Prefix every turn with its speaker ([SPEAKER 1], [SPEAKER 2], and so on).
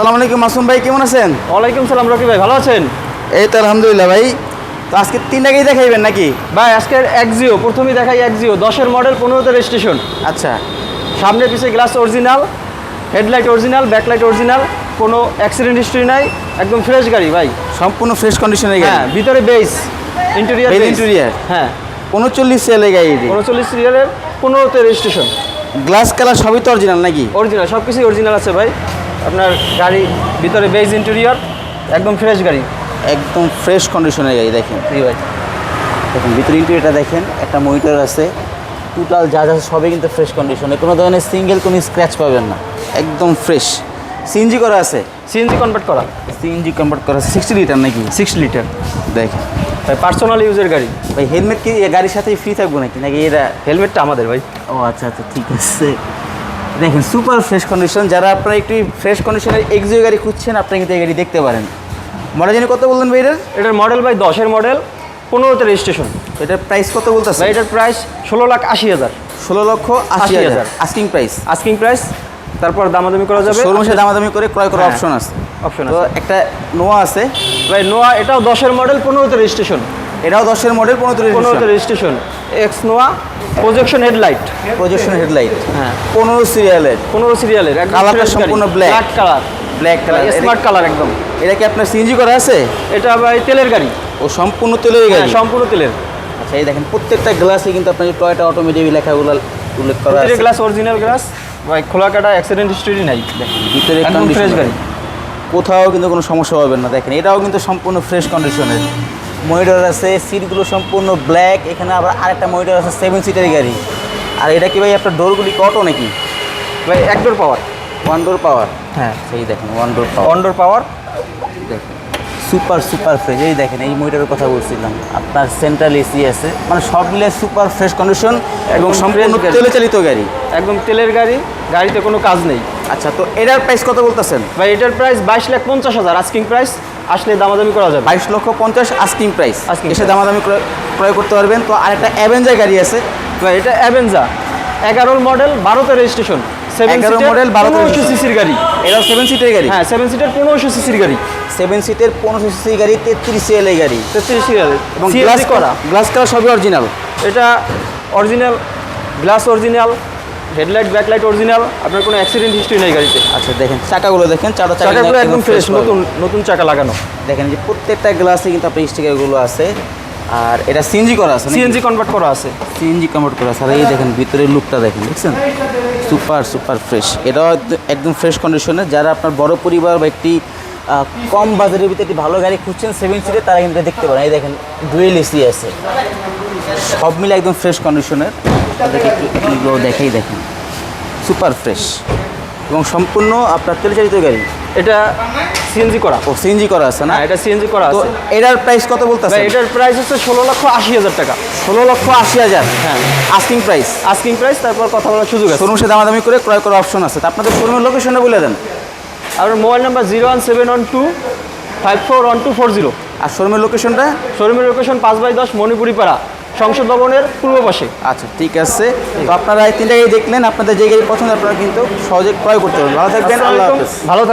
[SPEAKER 1] আসসালামু আলাইকুম মাসুম ভাই কেমন আছেন?
[SPEAKER 2] ওয়ালাইকুম সালাম রকি ভাই ভালো আছেন?
[SPEAKER 1] এই তো আলহামদুলিল্লাহ ভাই। তো আজকে তিনটাকেই দেখাইবেন নাকি?
[SPEAKER 2] ভাই আজকের একজিও প্রথমেই দেখাই একজিও দশের মডেল পনেরোতে রেজিস্ট্রেশন
[SPEAKER 1] আচ্ছা।
[SPEAKER 2] সামনে পিছে glass original headlight original backlight original কোনো অ্যাক্সিডেন্ট হিস্ট্রি নাই একদম ফ্রেশ গাড়ি ভাই।
[SPEAKER 1] সম্পূর্ণ ফ্রেশ কন্ডিশনের
[SPEAKER 2] হ্যাঁ ভিতরে বেস ইন্টেরিয়ার
[SPEAKER 1] ইন্টেরিয়ার?
[SPEAKER 2] হ্যাঁ।
[SPEAKER 1] উনচল্লিশ সেলে গাড়ি
[SPEAKER 2] উনচল্লিশ সিরিয়ালের পনেরোতে রেজিস্ট্রেশন
[SPEAKER 1] গ্লাস কালার সবই তো অরিজিনাল নাকি?
[SPEAKER 2] অরিজিনাল সব কিছুই অরিজিনাল আছে ভাই। আপনার গাড়ি ভিতরে বেস ইন্টেরিয়র একদম ফ্রেশ গাড়ি।
[SPEAKER 1] একদম ফ্রেশ কন্ডিশনের গাড়ি দেখেন।
[SPEAKER 2] জি ভাই।
[SPEAKER 1] দেখুন ভিতরে ইন্টেরিয়রটা দেখেন একটা মনিটর আছে। টোটাল যা যা সবই কিন্তু ফ্রেশ কন্ডিশনে কোনো ধরনের সিঙ্গেল কোনো স্ক্র্যাচ পাবেন না। একদম ফ্রেশ সিএনজি করা আছে?
[SPEAKER 2] সিএনজি কনভার্ট করা।
[SPEAKER 1] সিএনজি কনভার্ট করা সিক্সটি লিটার নাকি?
[SPEAKER 2] সিক্স লিটার
[SPEAKER 1] দেখেন।
[SPEAKER 2] ভাই পার্সোনাল ইউজের গাড়ি।
[SPEAKER 1] ভাই হেলমেট কি গাড়ির সাথে ফ্রি থাকব নাকি? নাকি এরা
[SPEAKER 2] হেলমেটটা আমাদের ভাই।
[SPEAKER 1] ও আচ্ছা আচ্ছা ঠিক আছে। দেখেন সুপার ফ্রেশ কন্ডিশন যারা আপনারা একটু ফ্রেশ কন্ডিশনের এক্সিও গাড়ি খুঁজছেন আপনারা কিন্তু এই গাড়ি দেখতে পারেন। মডেল জানি কত বললেন ভাই এটার
[SPEAKER 2] এটার মডেল ভাই দশের মডেল পনেরোতে রেজিস্ট্রেশন
[SPEAKER 1] এটার প্রাইস কত বলতেছে
[SPEAKER 2] ভাই এটার প্রাইস ষোলো লাখ আশি হাজার।
[SPEAKER 1] ষোলো লক্ষ আশি হাজার। আস্কিং প্রাইস
[SPEAKER 2] আস্কিং প্রাইস তারপর দামাদামি করা যাবে।
[SPEAKER 1] শোরুমের সাথে দামাদামি করে ক্রয় করার
[SPEAKER 2] হ্যাঁ,
[SPEAKER 1] অপশন আছে।
[SPEAKER 2] অপশন
[SPEAKER 1] তো একটা নোয়া আছে।
[SPEAKER 2] ভাই নোয়া এটাও দশের মডেল পনেরোতে রেজিস্ট্রেশন
[SPEAKER 1] এটাও দশের মডেল পনেরো
[SPEAKER 2] পনেরোতে registration X Noah projection headlight
[SPEAKER 1] projection headlight
[SPEAKER 2] হ্যাঁ।
[SPEAKER 1] পনেরো সিরিয়ালের
[SPEAKER 2] পনেরো সিরিয়ালের
[SPEAKER 1] Colourটা সম্পূর্ণ।
[SPEAKER 2] Black colour
[SPEAKER 1] black colour
[SPEAKER 2] smart colour একদম।
[SPEAKER 1] এটা কি আপনার সিএনজি করা আছে?
[SPEAKER 2] এটা ভাই তেলের গাড়ি।
[SPEAKER 1] ও সম্পূর্ণ তেলের
[SPEAKER 2] হ্যাঁ
[SPEAKER 1] গাড়ি?
[SPEAKER 2] সম্পূর্ণ তেলের।
[SPEAKER 1] আচ্ছা এই দেখেন প্রত্যেকটা গ্লাসে কিন্তু আপনার টয়টা অটোমেটিক লেখাগুলো উল্লেখ করা আছে।
[SPEAKER 2] গ্লাস অরিজিনাল গ্লাস ভাই খোলা কাটা অ্যাক্সিডেন্ট হিস্ট্রি নাই।
[SPEAKER 1] ভিতরে
[SPEAKER 2] একদম ফ্রেশ গাড়ি।
[SPEAKER 1] কোথাও কিন্তু কোনো সমস্যা হবে না দেখেন এটাও কিন্তু সম্পূর্ণ ফ্রেশ কন্ডিশনের মনিটর আছে সিটগুলো সম্পূর্ণ ব্ল্যাক এখানে আবার আরেকটা মনিটর আছে সেভেন সিটের গাড়ি। আর এটা কি ভাই আপনার ডোরগুলি কটো নাকি?
[SPEAKER 2] ভাই এক door power
[SPEAKER 1] one door power
[SPEAKER 2] হ্যাঁ।
[SPEAKER 1] সেই দেখেন ওয়ান ডোর পাওয়ার
[SPEAKER 2] অনডোর পাওয়ার
[SPEAKER 1] দেখেন সুপার সুপার ফ্রেশ এই দেখেন এই মনিটরের কথা বলছিলাম। আপনার সেন্ট্রাল এসি আছে মানে সব মিলে সুপার ফ্রেশ কন্ডিশন এবং সম্পূর্ণ তেলে চালিত গাড়ি।
[SPEAKER 2] একদম তেলের গাড়ি গাড়িতে কোনো কাজ নেই।
[SPEAKER 1] আচ্ছা তো এটার প্রাইস কত বলতেছেন?
[SPEAKER 2] ভাই এটার প্রাইস বাইশ লাখ পঞ্চাশ হাজার আস্কিং প্রাইস আসলে দামাদামি করা যাবে?
[SPEAKER 1] বাইশ লক্ষ পঞ্চাশ আস্কিং প্রাইস এসে দামাদামি ক্রয় করতে পারবেন। তো আরেকটা অ্যাভেঞ্জার গাড়ি আছে।
[SPEAKER 2] এটা অ্যাভেঞ্জা এগারোর মডেল বারোতে রেজিস্ট্রেশন সেভেন
[SPEAKER 1] 11
[SPEAKER 2] সিটের
[SPEAKER 1] model, 12
[SPEAKER 2] পনেরোশো সিসির গাড়ি।
[SPEAKER 1] এটা সেভেন সিটের গাড়ি?
[SPEAKER 2] হ্যাঁ সেভেন সিটের পনেরোশো সিসির গাড়ি।
[SPEAKER 1] সেভেন সিটের পনেরোশো গাড়ি তেত্রিশ এল গাড়ি।
[SPEAKER 2] তেত্রিশ সিরিয়াল
[SPEAKER 1] এবং
[SPEAKER 2] এবং
[SPEAKER 1] গ্লাস
[SPEAKER 2] করা
[SPEAKER 1] করা। গ্লাস করা সবই অরিজিনাল
[SPEAKER 2] এটা original glass original headlight backlight original আপনার কোনো অ্যাক্সিডেন্ট হিস্ট্রি নেই গাড়িতে।
[SPEAKER 1] আচ্ছা দেখেন চাকাগুলো দেখেন চারটা চাকা
[SPEAKER 2] চাকাগুলো একদম ফ্রেশ নতুন নতুন চাকা লাগানো।
[SPEAKER 1] দেখেন যে প্রত্যেকটা গ্লাসে কিন্তু আপনার স্টিকারগুলো আছে। আর এটা সিএনজি করা আছে
[SPEAKER 2] সিএনজি কনভার্ট করা আছে।
[SPEAKER 1] সিএনজি কনভার্ট করা আছে। আর এই দেখেন ভিতরের লুকটা দেখেন দেখছেন? সুপার সুপার ফ্রেশ এটাও একদম ফ্রেশ কন্ডিশনে যারা আপনার বড় পরিবার বা একটি কম বাজারের ভিতরে একটি ভালো গাড়ি খুঁজছেন সেভেন সিটে তারা কিন্তু দেখতে পারেন। এই দেখেন ডুয়েল এসি আছে। সব মিলে একদম ফ্রেশ কন্ডিশনের তাদেরকে একটু দেখাই দেখেন। সুপার ফ্রেশ এবং সম্পূর্ণ আপনার তেলচালিত গাড়ি।
[SPEAKER 2] এটা সিএনজি করা।
[SPEAKER 1] ও সিএনজি করা আছে না?
[SPEAKER 2] না এটা সিএনজি করা
[SPEAKER 1] তো
[SPEAKER 2] আছে।
[SPEAKER 1] এটার প্রাইস কত বলতেছে
[SPEAKER 2] ভাই এটার প্রাইস হচ্ছে ষোলো লক্ষ আশি হাজার টাকা।
[SPEAKER 1] ষোলো লক্ষ আশি হাজার?
[SPEAKER 2] হ্যাঁ।
[SPEAKER 1] আস্কিং প্রাইস
[SPEAKER 2] আস্কিং প্রাইস তারপর কথা বলার সুযোগ আছে।
[SPEAKER 1] শোরুম দামাদামি করে ক্রয় করার অপশন আছে। তা আপনাদের শোরুমের লোকেশনটা বলে দেন।
[SPEAKER 2] আর mobile number zero one seven one two five four one two four zero.
[SPEAKER 1] আর শোরুমের লোকেশনটা?
[SPEAKER 2] শোরুমের লোকেশন পাঁচ বাই দশ মণিপুরি পাড়া সংসদ ভবনের পূর্ব পাশে।
[SPEAKER 1] আচ্ছা ঠিক আছে। তো আপনারা এই তিনটা গাড়ি দেখলেন আপনাদের যে গাড়ি পছন্দ আপনারা কিন্তু সহজে ক্রয় করতে পারবেন। ভালো থাকবেন আল্লাহ
[SPEAKER 2] ভালো থাকবেন।